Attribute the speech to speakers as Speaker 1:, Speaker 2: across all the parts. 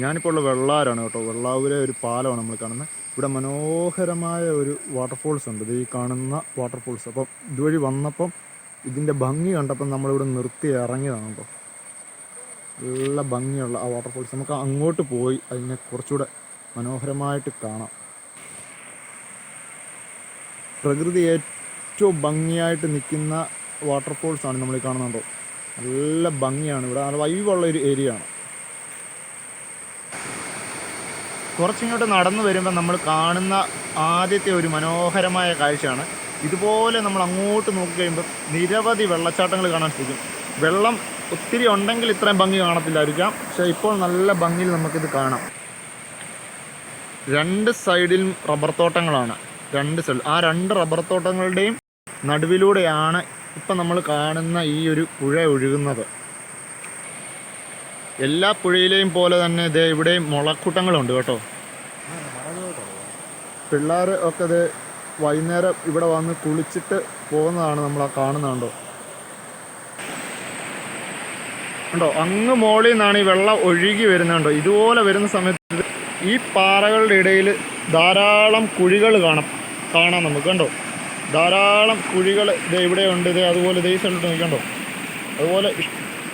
Speaker 1: ഞാനിപ്പോൾ ഉള്ള വെള്ളാരാണ് കേട്ടോ. വെള്ളാവൂരെ ഒരു പാലമാണ് നമ്മൾ കാണുന്നത് ഇവിടെ മനോഹരമായ ഒരു വാട്ടർഫോൾസ് ഉണ്ട്. ഈ കാണുന്ന വാട്ടർഫോൾസ് അപ്പം ഇതുവഴി വന്നപ്പം ഇതിന്റെ ഭംഗി കണ്ടപ്പം നമ്മളിവിടെ നിർത്തി ഇറങ്ങിയതാണ് കേട്ടോ. നല്ല ഭംഗിയുള്ള ആ വാട്ടർഫോൾസ് നമുക്ക് അങ്ങോട്ട് പോയി അതിനെ കുറച്ചുകൂടെ മനോഹരമായിട്ട് കാണാം. പ്രകൃതി ഏറ്റവും ഭംഗിയായിട്ട് നിൽക്കുന്ന വാട്ടർഫോൾസ് ആണ് നമ്മൾ കാണുന്നുണ്ടോ നല്ല ഭംഗിയാണ് ഇവിടെ. നല്ല വൈവുള്ള ഒരു ഏരിയ ആണ്. കുറച്ചിങ്ങോട്ട് നടന്നു വരുമ്പോൾ നമ്മൾ കാണുന്ന ആദ്യത്തെ ഒരു മനോഹരമായ കാഴ്ചയാണ്. ഇതുപോലെ നമ്മൾ അങ്ങോട്ട് നോക്കി കഴിയുമ്പോൾ നിരവധി വെള്ളച്ചാട്ടങ്ങൾ കാണാൻ സാധിക്കും. വെള്ളം ഒത്തിരി ഉണ്ടെങ്കിൽ ഇത്രയും ഭംഗി കാണത്തില്ലായിരിക്കാം. പക്ഷേ ഇപ്പോൾ നല്ല ഭംഗിയിൽ നമുക്കിത് കാണാം. രണ്ട് സൈഡിലും റബ്ബർ തോട്ടങ്ങളാണ്. രണ്ട് സൈഡിൽ ആ രണ്ട് റബ്ബർ തോട്ടങ്ങളുടെയും നടുവിലൂടെയാണ് ഇപ്പം നമ്മൾ കാണുന്ന ഈ ഒരു പുഴ ഒഴുകുന്നത്. എല്ലാ പുഴയിലെയും പോലെ തന്നെ ഇത് ഇവിടെയും മുളക്കൂട്ടങ്ങളുണ്ട് കേട്ടോ. പിള്ളേർ ഒക്കെ ഇത് വൈകുന്നേരം ഇവിടെ വന്ന് കുളിച്ചിട്ട് പോകുന്നതാണ് നമ്മൾ ആ കാണുന്നുണ്ടോ ഉണ്ടോ? അങ്ങ് മോളിൽ നിന്നാണ് ഈ വെള്ളം ഒഴുകി വരുന്നുണ്ടോ ഇതുപോലെ വരുന്ന സമയത്ത് ഈ പാറകളുടെ ഇടയിൽ ധാരാളം കുഴികൾ കാണാം കാണാം നമുക്ക് കണ്ടോ? ധാരാളം കുഴികൾ ഇത് ഇവിടെ ഉണ്ട് ഇത് അതുപോലെ ഇതേ സ്ഥലത്ത് നോക്കണ്ടോ അതുപോലെ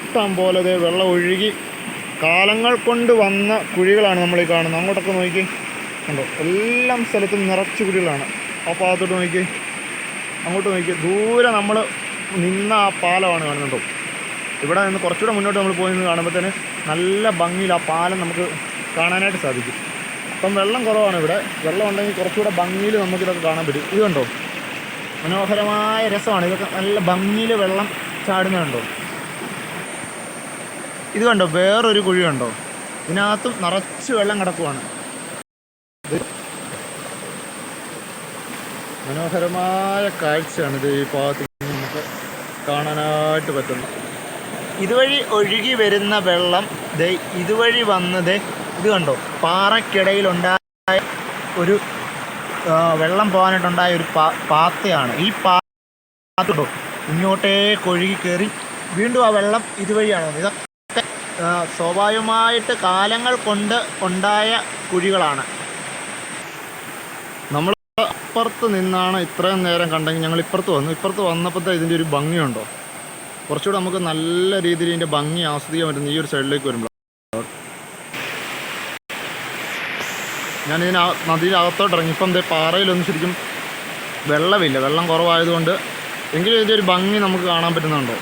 Speaker 1: ഇഷ്ടം പോലെ വെള്ളം ഒഴുകി കാലങ്ങൾ കൊണ്ട് വന്ന കുഴികളാണ് നമ്മൾ ഈ കാണുന്നത്. അങ്ങോട്ടൊക്കെ നോക്കി. കണ്ടോ? എല്ലാം സ്ഥലത്തും നിറച്ച് കുഴികളാണ്. ആ ഭാഗത്തോട്ട് നോക്കി. അങ്ങോട്ട് നോക്കി. ദൂരെ നമ്മൾ നിന്ന ആ പാലമാണ് കാണുന്നുണ്ടോ ഇവിടെ നിന്ന് കുറച്ചുകൂടെ മുന്നോട്ട് നമ്മൾ പോയി നിന്ന് കാണുമ്പോഴത്തേന് നല്ല ഭംഗിയിൽ ആ പാലം നമുക്ക് കാണാനായിട്ട് സാധിക്കും. അപ്പം വെള്ളം കുറവാണ് ഇവിടെ. വെള്ളം ഉണ്ടെങ്കിൽ കുറച്ചുകൂടെ ഭംഗിയിൽ നമുക്കിതൊക്കെ കാണാൻ പറ്റും. ഇത് കണ്ടോ? മനോഹരമായ രസമാണ്. ഇതൊക്കെ നല്ല ഭംഗിയിൽ വെള്ളം ചാടുന്നുണ്ടോ ഇത് കണ്ടോ? വേറൊരു കുഴി കണ്ടോ? ഇതിനകത്തും നിറച്ച് വെള്ളം കിടക്കുവാണ്. ഇത് മനോഹരമായ കാഴ്ചയാണ് ഇത് ഈ ഭാഗത്ത് നമുക്ക് കാണാനായിട്ട് പറ്റുന്നത്. ഇതുവഴി ഒഴുകി വരുന്ന വെള്ളം ദേ ഇതുവഴി വന്നത് ഇത് കണ്ടോ? പാറക്കിടയിലുണ്ടായ ഒരു വെള്ളം പോകാനായിട്ടുണ്ടായ ഒരു പാ പാത്തയാണ് ഈ പാത്തോ ഇങ്ങോട്ടേക്ക് ഒഴുകി കയറി വീണ്ടും ആ വെള്ളം ഇതുവഴിയാണ് ആ, സ്വാഭാവികമായിട്ട് കാലങ്ങൾ കൊണ്ട് ഉണ്ടായ കുഴികളാണ്. നമ്മൾ അപ്പുറത്ത് നിന്നാണ് ഇത്രയും നേരം കണ്ടെങ്കിൽ ഞങ്ങൾ ഇപ്പുറത്ത് വന്നു. ഇപ്പുറത്ത് വന്നപ്പോഴത്തെ ഇതിന്റെ ഒരു ഭംഗിയുണ്ടോ? കുറച്ചുകൂടെ നമുക്ക് നല്ല രീതിയിൽ ഇതിന്റെ ഭംഗി ആസ്വദിക്കാൻ പറ്റുന്ന ഈ ഒരു സൈഡിലേക്ക് വരുമ്പോൾ ഞാൻ ഇതിന് നദിയിലകത്തോട്ട് ഇറങ്ങി. ഇപ്പം എന്താ പാറയിലൊന്നും ശരിക്കും വെള്ളമില്ല. വെള്ളം കുറവായതുകൊണ്ട് എങ്കിലും ഇതിന്റെ ഒരു ഭംഗി നമുക്ക് കാണാൻ പറ്റുന്നുണ്ടോ?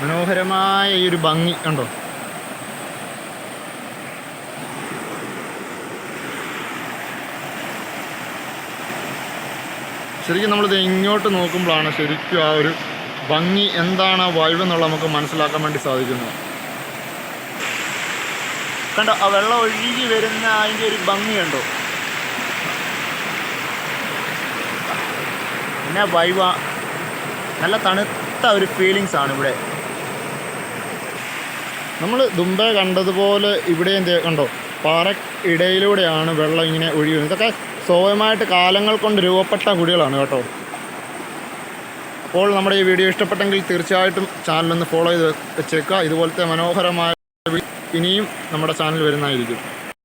Speaker 1: മനോഹരമായ ഈ ഒരു ഭംഗി കണ്ടോ? ശരിക്കും നമ്മളിത് ഇങ്ങോട്ട് നോക്കുമ്പോഴാണ് ശരിക്കും ആ ഒരു ഭംഗി എന്താണ് വൈവ് എന്നുള്ളത് നമുക്ക് മനസ്സിലാക്കാൻ വേണ്ടി സാധിക്കുന്നത്. കണ്ടോ ആ വെള്ളം ഒഴുകി വരുന്ന അതിന്റെ ഒരു ഭംഗി കണ്ടോ? പിന്നെ വൈവ നല്ല തണുത്ത ഒരു ഫീലിങ്സ് ആണ് ഇവിടെ. നമ്മൾ മുമ്പേ കണ്ടതുപോലെ ഇവിടെയും കണ്ടോ? പാറ ഇടയിലൂടെയാണ് വെള്ളം ഇങ്ങനെ ഒഴുകി വരുന്നത്. ഇതൊക്കെ സ്വാഭാവികമായിട്ട് കാലങ്ങൾ കൊണ്ട് രൂപപ്പെട്ട കുടികളാണ് കേട്ടോ. അപ്പോൾ നമ്മുടെ ഈ വീഡിയോ ഇഷ്ടപ്പെട്ടെങ്കിൽ തീർച്ചയായിട്ടും ചാനലൊന്ന് ഫോളോ ചെയ്ത് വെച്ചേക്കുക. ഇതുപോലത്തെ മനോഹരമായ ഇനിയും നമ്മുടെ ചാനൽ വരുന്നതായിരിക്കും.